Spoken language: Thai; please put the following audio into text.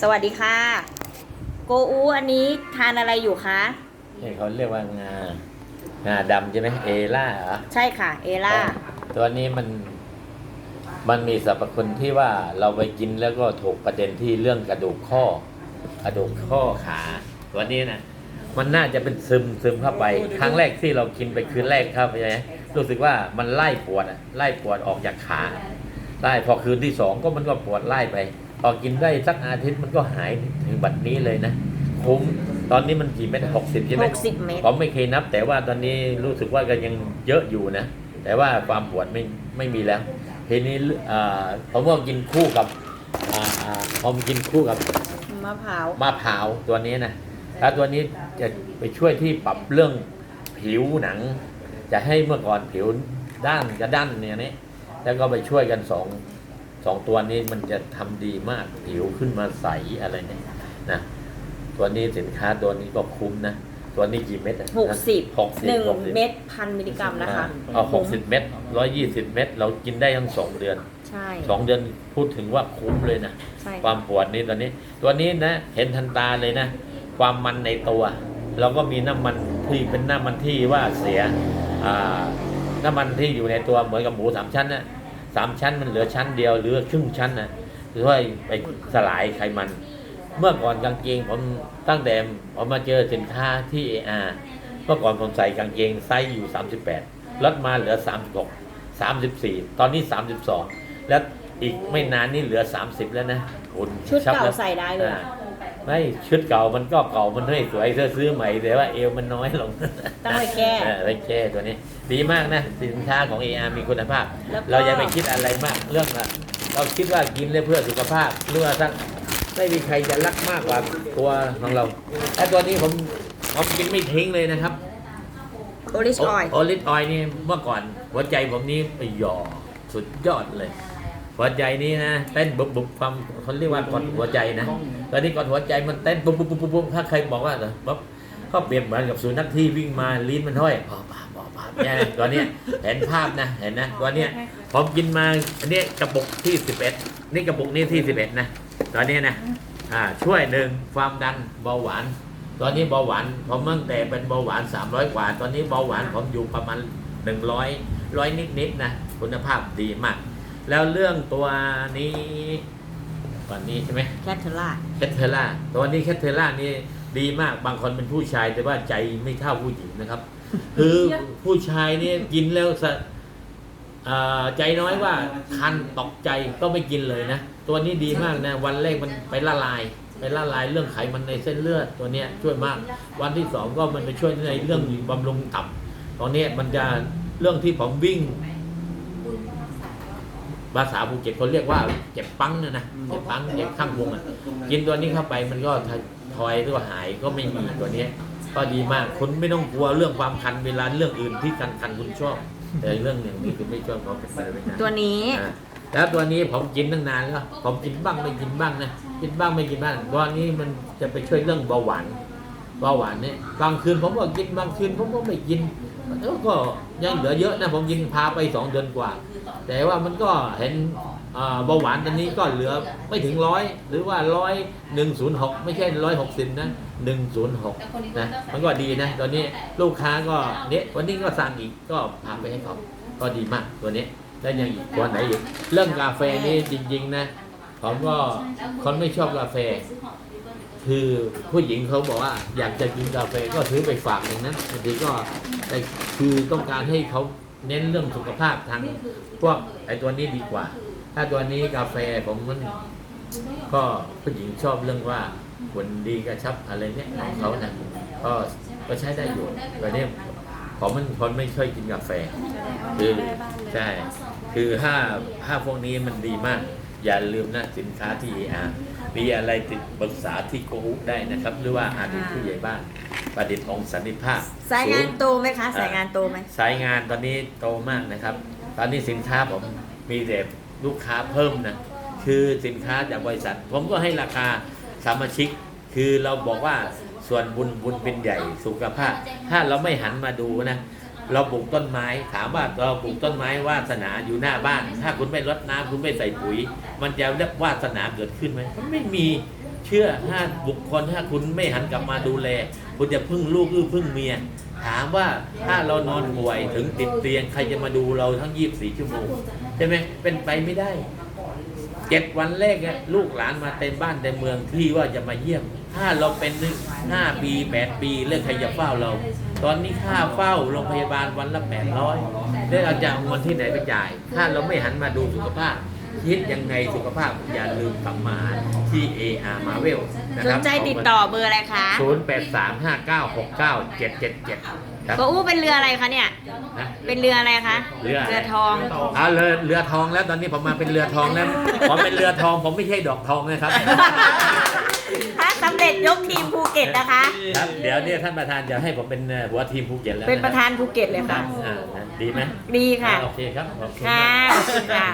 สวัสดีค่ะ โกอูอันนี้ทานอะไรอยู่คะนี่เขาเรียกว่างางาดำใช่ไหมเอล่าเหรอใช่ค่ะ เอล่า ตัวนี้มันมันมีสรรพคุณที่ว่าเราไปกินแล้วก็ถูกประเด็นที่เรื่องกระดูกข้อกระดูกข้อขาตัวนี้นะมันน่าจะเป็นซึมซึมเข้าไป ครั้งแรกที่เรากินไปคืนแรกเข้าไปใช่ไหมรู้สึกว่ามันไล่ปวดอะไล่ปวดออกจากขาไล่พอคืนที่สองก็มันก็ปวดไล่ไป พอกินได้สักอาทิตย์มันก็หายถึงบัดนี้เลยนะ คุ้มตอนนี้มันกี่เม็ดหกสิบใช่ไหม60เมตรผมไม่เคยนับ แต่ว่าตอนนี้รู้สึกว่าก็ยังเยอะอยู่นะ แต่ว่าความปวดไม่ไม่มีแล้วทีนี้อ่าผมก็กินคู่กับอ่าอ่าผมกินคู่กับมะพร้าวมะพร้าวตัวนี้นะแล้วตัวนี้จะไปช่วยที่ปรับเรื่องผิวหนัง จะให้เมื่อก่อนผิวด้านจะด้านเนี่ยนี่แล้วก็ไปช่วยกันสอง สองตัวนี้มันจะทำดีมากผิวขึ้นมาใสอะไรเนี่ยนะตัวนี้สินค้าตัวนี้ก็คุ้มนะ ตัวนี้กี่เม็ดอะ60หกสิบหกสิบ1เม็ดพันมิลลิกรัมนะคะเอาหกสิบเม็ดร้อยยี่สิบเม็ดเรากินได้ทั้งสองเดือนใช่สองเดือนพูดถึงว่าคุ้มเลยนะใช่ความปวดนี้ตอนนี้ ตัวนี้นะ เห็นทันตาเลยนะ ความมันในตัว เราก็มีน้ำมันที่เป็นน้ำมันที่ว่าเสียอ่าน้ำมันที่อยู่ในตัวเหมือนกับหมูสามชั้นนะ สามชั้นมันเหลือชั้นเดียวเหลือครึ่งชั้นนะช่วยไปสลายไขมัน เมื่อก่อนกางเกงผมตั้งแต่ผมมาเจอสินค้าที่เออาเมื่อก่อนผมใส่กางเกงไซส์อยู่ 38ลดมาเหลือ 36 34 ตอนนี้ 32 แล้วอีกไม่นานนี่เหลือ 30 แล้วนะคุณชุดชับเก่าแล้วใส่ได้เลยอ่า ไม่ชุดเก่ามันก็เก่ามันไม่สวยเสื้อซื้อใหม่แต่ว่าเอวมันน้อยลงต้องไปแก้เออไปแก้ตัวนี้ ดีมากนะ สินค้าของ AR มีคุณภาพแล้วก็เราอย่าไปคิดอะไรมากเรื่องอะเราคิดว่ากินเลยเพื่อสุขภาพหรือว่าทั้งไม่มีใครจะรักมากกว่าตัวของเราแต่ตัวนี้ผมผมกินไม่ทิ้งเลยนะครับโอลิชออยโอลิฟออยนี่เมื่อก่อนหัวใจผมนี่ไปหยอสุดยอดเลย หัวใจนี้นะเต้นบุบบุบความเขาเรียกว่ากดหัวใจนะตอนนี้กดหัวใจมันเต้นบุบบุบบุบบุบถ้าใครบอกว่าบ๊บก็เปรียบเหมือนกับสุนัขที่วิ่งมาลิ้นมันห้อยพอปาพอปาเนี่ยตัวเนี้ยเห็นภาพนะเห็นนะตัวเนี้ยผมกินมาอันนี้กระปุกที่สิบเอ็ดนี่กระปุกนี้ที่สิบเอ็ดนะตัวเนี้นะอ่าช่วยหนึ่งความดันเบาหวาน ตอนนี้เบาหวานผมตั้งแต่เป็นเบาหวาน300กว่า ตอนนี้เบาหวานผมอยู่ประมาณ100ร้อยนิดๆนะคุณภาพดีมาก แล้วเรื่องตัวนี้วันนี้ใช่ไหมแคทเทอร่าแคทเทอร่าตัวนี้แคทเทอร่านี่ดีมากบางคนเป็นผู้ชายแต่ว่าใจไม่เท่าผู้หญิงนะครับ คือผู้ชายนี่กินแล้วสะอ่าใจน้อยว่าคันตกใจก็ไม่กินเลยนะ ตัวนี้ดีมากนะ วันแรกมันไปละลาย ไปละลายเรื่องไขมันในเส้นเลือดตัวเนี้ยช่วยมาก วันที่สองก็มันไปช่วยในเรื่องบำรุงตับตอนนี้มันจะเรื่องที่ผมวิ่ง ภาษาภูเก็ตเขาเรียกว่าเจ็บปังนะนะเจ็บปังเจ็บข้างวงอะกินตัวนี้เข้าไปมันก็ถอยตัวหายก็ไม่มีตัวเนี้ยก็ดีมากคุณไม่ต้องกลัวเรื่องความคันเวลาเรื่องอื่นที่คันคันๆคุณชอบ แต่เรื่องอย่างนี้คุณไม่ชอบเขาเป็นไปไม่ได้ตัวนี้อ่าแล้วตัวนี้ผมกินตั้งนานแล้วผมกินบ้างไม่กินบ้างนะกินบ้างไม่กินบ้างตัวนี้มันจะไปช่วยเรื่องเบาหวาน เบาหวานเนี่ยกลางคืนผมก็กินบางคืนผมก็ไม่กินแล้วก็ยังเหลือเยอะนะผมกินพาไปสองเดือนกว่า แต่ว่ามันก็เห็นเบาหวานตอนนี้ก็เหลือไม่ถึงร้อยหรือว่าร้อยหนึ่งศูนย์หกไม่ใช่ร้อยหกสิบนะหนึ่งศูนย์หกนะมันก็ดีนะ ตอนนี้ลูกค้าก็เนี่ยวันนี้ก็สั่งอีกก็พาไปให้เขาก็ดีมากตัวนี้แล้วยังอีกตัวไหนอีกเรื่องกาแฟนี่จริง ๆ นะผมก็คนไม่ชอบกาแฟ คือผู้หญิงเขาบอกว่าอยากจะกินกาแฟก็ซื้อไปฝากอย่างนั้นบางทีก็แต่คือต้องการให้เขาเน้นเรื่องสุขภาพทางพวกไอ้ตัวนี้ดีกว่า ถ้าตัวนี้กาแฟผมมันก็ผู้หญิงชอบเรื่องว่าคนดีกระชับอะไรเนี่ยของเขานะก็ก็ใช้ได้อยู่ตัวนี้ผมมันคนไม่ค่อยกินกาแฟ คือใช่คือห้าห้าพวกนี้มันดีมาก อย่าลืมนะสินค้าที่ AR มีอะไรติดปรึกษาที่โกอุได้นะครับ หรือว่าอาดีผู้ใหญ่บ้านประดิษฐ์องค์สันติภาพสายงานศูย์โตไหมคะสายงานโตไหมสายงานตอนนี้โตมากนะครับ ตอนนี้สินค้าผมมีแต่ลูกค้าเพิ่มนะคือสินค้าจากบริษัท ผมก็ให้ราคาสามาชิก คือเราบอกว่าส่วนบุญบุญเป็นใหญ่สุขภาพ ถ้าเราไม่หันมาดูนะ เราปลูกต้นไม้ ถามว่าเราปลูกต้นไม้วาสนาอยู่หน้าบ้าน ถ้าคุณไม่รดน้ำคุณไม่ใส่ปุ๋ย มันจะเรียกวาสนาเกิดขึ้นไหมมันไม่มีเชื่อถ้าบุคคลถ้าคุณไม่หันกลับมาดูแล คุณจะพึ่งลูกหรือพึ่งเมีย ถามว่าถ้าเรานอนป่วยถึงติดเตียงใครจะมาดูเราทั้ง24ชั่วโมงใช่ไหมเป็นไปไม่ได้เจ็ดวันแรกลูกหลานมาเต็มบ้านเต็มเมืองที่ว่าจะมาเยี่ยม ถ้าเราเป็นหน้าปีแปดปีเรื่องใครจะเฝ้าเรา ตอนนี้ค่าเฝ้าโรงพยาบาลวันละแปดร้อยแล้วเราจะเอาเงินที่ไหนไปจ่าย ถ้าเราไม่หันมาดูสุขภาพ คิดยังไงสุขภาพอย่าลืมกลับมาที่ AR Marvel นะสคนรับใจติดต่อเบอร์อะไรคะศูนย์แปดสามห้าเก้าหกเก้าเจ็ดเจ็ดเจ็ดครับโกอู้เป็นเรืออะไรคะเนี่ย นะ เป็นเรืออะไรคะเรือเรือ ทอง เอาเรือเรือทองแล้วตอนนี้ผมมาเป็นเรือทองแล้ว ผมเป็นเรือทองผมไม่ใช่ดอกทองนะครับ ถ้าสำเร็จยกทีมภู เก็ตนะคะ ครับเดี๋ยวเนี่ยท่านประธานจะให้ผมเป็นเอ่อหัวทีมภูเก็ตแล้วเป็นประธานภูเก็ตเลยครัค่ะ บอ่าดีไหมดีค่ะโอเคครับขอบคุณค่ะมาก ขอบคุณค่ะ